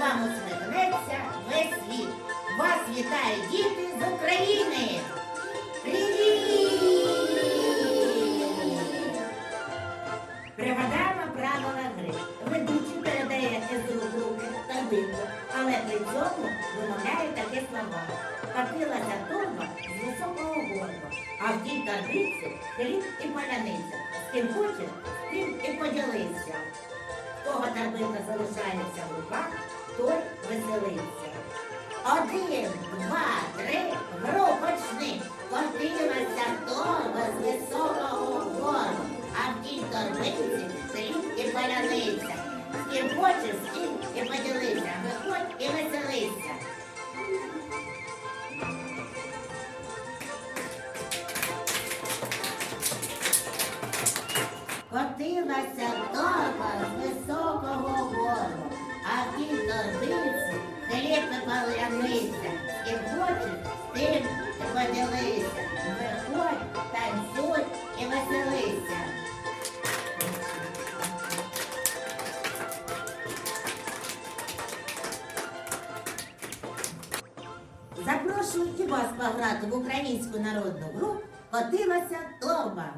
вам усміхнеться весь світ. Вас вітають діти з України. Привіт! Пригадаємо правила гри. Ведучий передає із рук руки торбинку, але при цьому вимовляє такі слова. Катилася торба з високого горба, а в тій торбинці хліб і паляниця. З ким хочеш, В залишається в руках, той веселиться. Один, два, три, гру почни. Котилася торба з високого гору, а в тій торбинці хліб і паляниця. Котилася торба з високого гору, а в тій торбинці хліб і паляниця. З хочеш, з тим і поділися. Виходь, танцюй і веселися. Запрошую і вас пограти в українську народну гру Котилася торба.